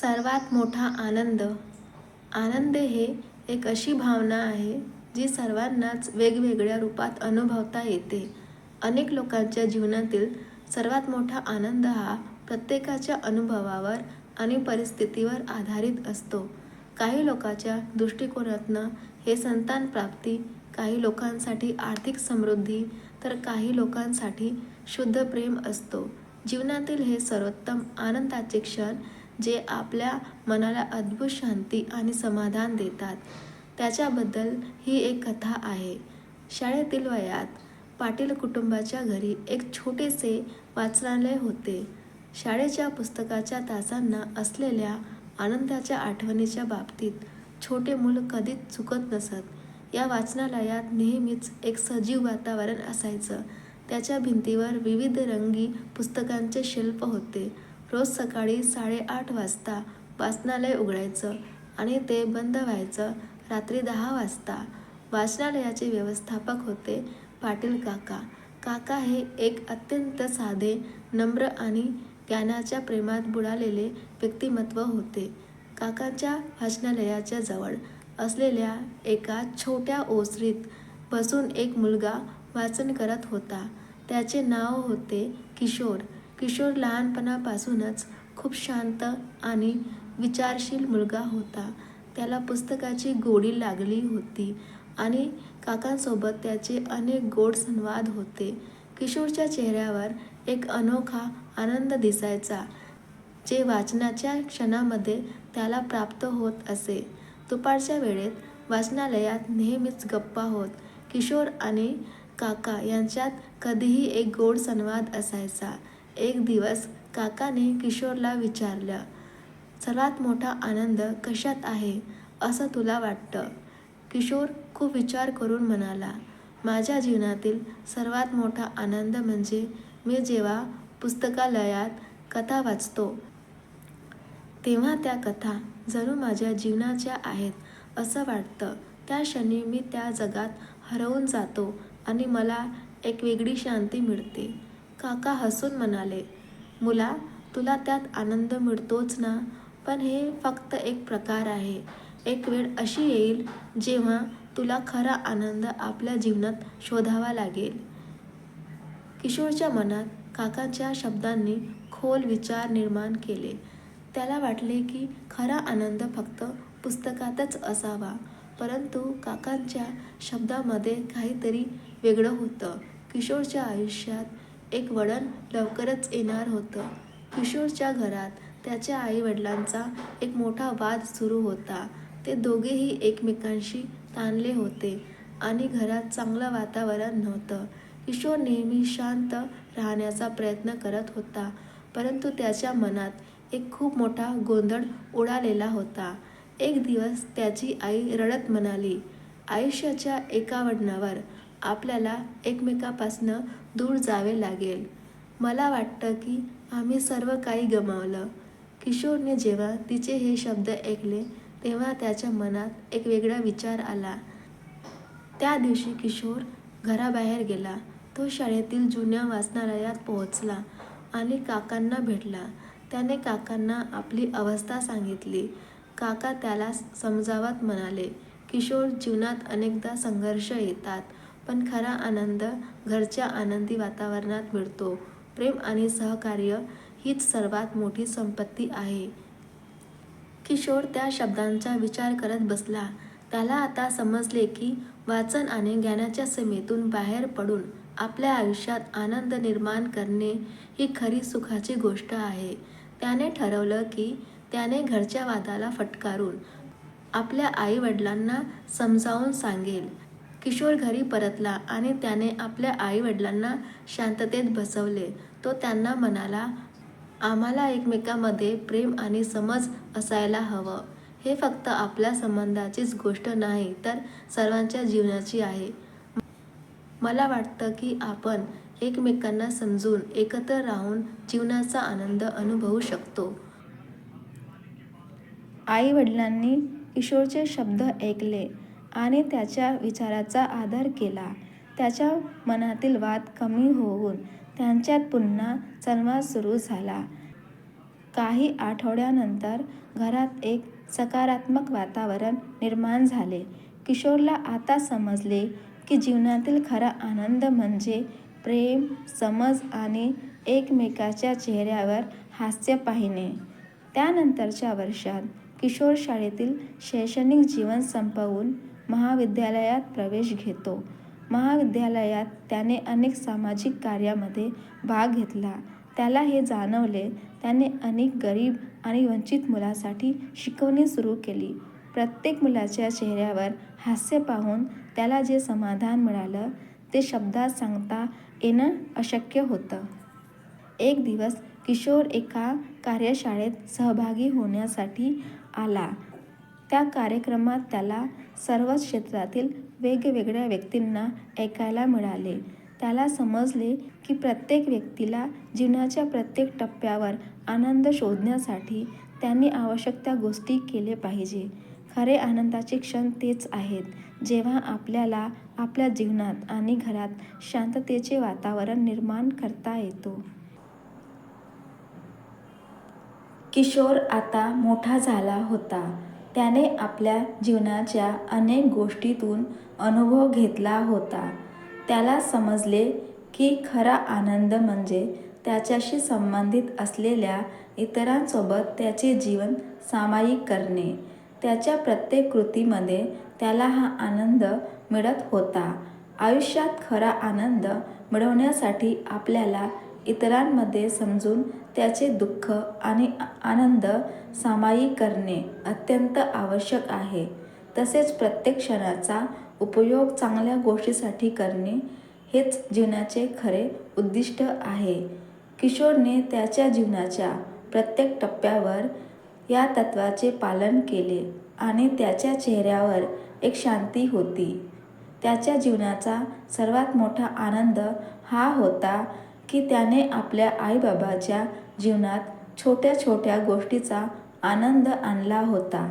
सर्वात मोठा आनंद. आनंद हे एक अशी भावना आहे जी सर्वांनाच वेगवेगळ्या रूपात अनुभवता येते. अनेक लोकांच्या जीवनातील सर्वात मोठा आनंद हा प्रत्येकाच्या अनुभवावर आणि परिस्थितीवर आधारित असतो. काही लोकांच्या दृष्टिकोनातनं हे संतान प्राप्ती काही लोकांसाठी आर्थिक समृद्धी तर काही लोकांसाठी शुद्ध प्रेम असतो. जीवनातील हे सर्वोत्तम आनंदाचे क्षण जे आपल्या मनाला अद्भुत शांती आणि समाधान देतात. त्याच्याबद्दल ही एक कथा आहे. शाळेतील वयात पाटील कुटुंबाच्या घरी एक छोटेसे वाचनालय होते. शाळेच्या पुस्तकाच्या तासांना असलेल्या आनंदाच्या आठवणीच्या बाबतीत छोटे मूल कधीच चुकत नसत. या वाचनालयात नेहमीच एक सजीव वातावरण असायचं. त्याच्या भिंतीवर विविध रंगी पुस्तकांचे शिल्प होते. रोज सकाळी साडेआठ वाजता वाचनालय उघडायचं आणि ते बंद व्हायचं रात्री दहा वाजता. वाचनालयाचे व्यवस्थापक होते पाटील काका. काका हे एक अत्यंत साधे नम्र आणि ज्ञानाच्या प्रेमात बुडालेले व्यक्तिमत्व होते. काकांच्या वाचनालयाच्या जवळ असलेल्या एका छोट्या ओसरीत बसून एक मुलगा वाचन करत होता. त्याचे नाव होते किशोर. किशोर लहानपणापासूनच खूप शांत आणि विचारशील मुलगा होता. त्याला पुस्तकाची गोडी लागली होती आणि काकांसोबत त्याचे अनेक गोड संवाद होते. किशोरच्या चेहऱ्यावर एक अनोखा आनंद दिसायचा जे वाचनाच्या क्षणामध्ये त्याला प्राप्त होत असे. दुपारच्या वेळेत वाचनालयात नेहमीच गप्पा होत. किशोर आणि काका यांच्यात कधीही एक गोड संवाद असायचा. एक दिवस काकाने किशोरला विचारलं सर्वात मोठा आनंद कशात आहे? असं तुला वाटतं? किशोर खूप विचार करून म्हणाला माझ्या जीवनातील सर्वात मोठा आनंद म्हणजे मी जेव्हा पुस्तकालयात कथा वाचतो तेव्हा त्या कथा जणू माझ्या जीवनाच्या आहेत असं वाटतं. त्या क्षणी मी त्या जगात हरवून जातो आणि मला एक वेगळी शांती मिळते. काका हसून म्हणाले मुला तुला त्यात आनंद मिळतोच ना? पण हे फक्त एक प्रकार आहे. एक वेळ अशी येईल जेव्हा तुला खरा आनंद आपल्या जीवनात शोधावा लागेल. किशोरच्या मनात काकांच्या शब्दांनी खोल विचार निर्माण केले. त्याला वाटले की खरा आनंद फक्त पुस्तकातच असावा परंतु काकांच्या शब्दामध्ये काहीतरी वेगळं होतं. किशोरच्या आयुष्यात एक वळण लवकरच येणार होतं. किशोरच्या घरात त्याच्या आईवडिलांचा एक मोठा वाद सुरू होता. ते दोघेही एकमेकांशी ताणले होते आणि घरात चांगलं वातावरण नव्हतं. किशोर नेहमी शांत राहण्याचा प्रयत्न करत होता परंतु त्याच्या मनात एक खूप मोठा गोंधळ उडालेला होता. एक दिवस त्याची आई रडत म्हणाली आयुष्याच्या एका वडणावर आपल्याला एकमेकापासनं दूर जावे लागेल. मला वाटतं की आम्ही सर्व काही गमावलं. किशोरने जेव्हा तिचे हे शब्द ऐकले तेव्हा त्याच्या मनात एक वेगळा विचार आला. त्या दिवशी किशोर घराबाहेर गेला. तो शाळेतील जुन्या वाचनालयात पोहोचला आणि काकांना भेटला. त्याने काकांना आपली अवस्था सांगितली. काका त्याला समजावत म्हणाले किशोर जीवनात अनेकदा संघर्ष येतात. पण खरा आनंद घरच्या आनंदी वातावरणात मिळतो. प्रेम आणि सहकार्य हीच सर्वात मोठी संपत्ती आहे. किशोर त्या शब्दांचा विचार करत बसला. त्याला आता समजले की वाचन आणि ज्ञानाच्या सीमेतून बाहेर पडून आपल्या आयुष्यात आनंद निर्माण करणे ही खरी सुखाची गोष्ट आहे. त्याने ठरवलं की त्याने घरच्या वादाला फटकारून आपल्या आईवडिलांना समजावून सांगेल. किशोर घरी परतला आणि त्याने आपल्या आईवडिलांना शांततेत बसवले. तो त्यांना म्हणाला आम्हाला एकमेकांमध्ये प्रेम आणि समज असायला हवं. हे फक्त आपल्या संबंधाचीच गोष्ट नाही तर सर्वांच्या जीवनाची आहे. मला वाटतं की आपण एकमेकांना समजून एकत्र राहून जीवनाचा आनंद अनुभवू शकतो. आई वडिलांनी किशोरचे शब्द ऐकले. आणि त्याच्या विचाराचा आदर केला. त्याच्या मनातील वाद कमी होऊन त्यांच्यात पुन्हा संवाद सुरू झाला. काही आठवड्यानंतर घरात एक सकारात्मक वातावरण निर्माण झाले. किशोरला आता समजले की जीवनातील खरा आनंद म्हणजे प्रेम समज आणि एकमेकाच्या चेहऱ्यावर हास्य पाहिणे. त्यानंतरच्या वर्षात किशोर शाळेतील शैक्षणिक जीवन संपवून महाविद्यालयात प्रवेश घेतो. महाविद्यालयात त्याने अनेक सामाजिक कार्यामध्ये भाग घेतला. त्याला हे जाणवले त्याने अनेक गरीब आणि वंचित मुलासाठी शिकवणी सुरू केली. प्रत्येक मुलाच्या चेहऱ्यावर हास्य पाहून त्याला जे समाधान मिळालं ते शब्दात सांगता येणं अशक्य होतं. एक दिवस किशोर एका कार्यशाळेत सहभागी होण्यासाठी आला. त्या कार्यक्रमात त्याला सर्वच क्षेत्रातील वेगवेगळ्या व्यक्तींना ऐकायला मिळाले. त्याला समजले की प्रत्येक व्यक्तीला जीवनाच्या प्रत्येक टप्प्यावर आनंद शोधण्यासाठी त्यांनी आवश्यक त्या गोष्टी केले पाहिजे. खरे आनंदाचे क्षण तेच आहेत. जेव्हा आपल्याला आपल्या जीवनात आणि घरात शांततेचे वातावरण निर्माण करता येतो. किशोर आता मोठा झाला होता. त्याने आपल्या जीवनाच्या अनेक गोष्टीतून अनुभव घेतला होता. त्याला समजले की खरा आनंद म्हणजे त्याच्याशी संबंधित असलेल्या इतरांसोबत त्याचे जीवन सामायिक करणे. त्याच्या प्रत्येक कृतीमध्ये त्याला हा आनंद मिळत होता. आयुष्यात खरा आनंद मिळवण्यासाठी आपल्याला इतरांमध्ये समजून त्याचे दुःख आणि आनंद सामायिक करणे अत्यंत आवश्यक आहे. तसेच प्रत्येक क्षणाचा उपयोग चांगल्या गोष्टीसाठी करणे हेच जीवनाचे खरे उद्दिष्ट आहे. किशोरने त्याच्या जीवनाच्या प्रत्येक टप्प्यावर या तत्त्वाचे पालन केले आणि त्याच्या चेहऱ्यावर एक शांती होती. त्याच्या जीवनाचा सर्वात मोठा आनंद हा होता की त्याने आपल्या आईबाबाच्या जीवनात छोट्या छोट्या गोष्टीचा आनंद आणला होता.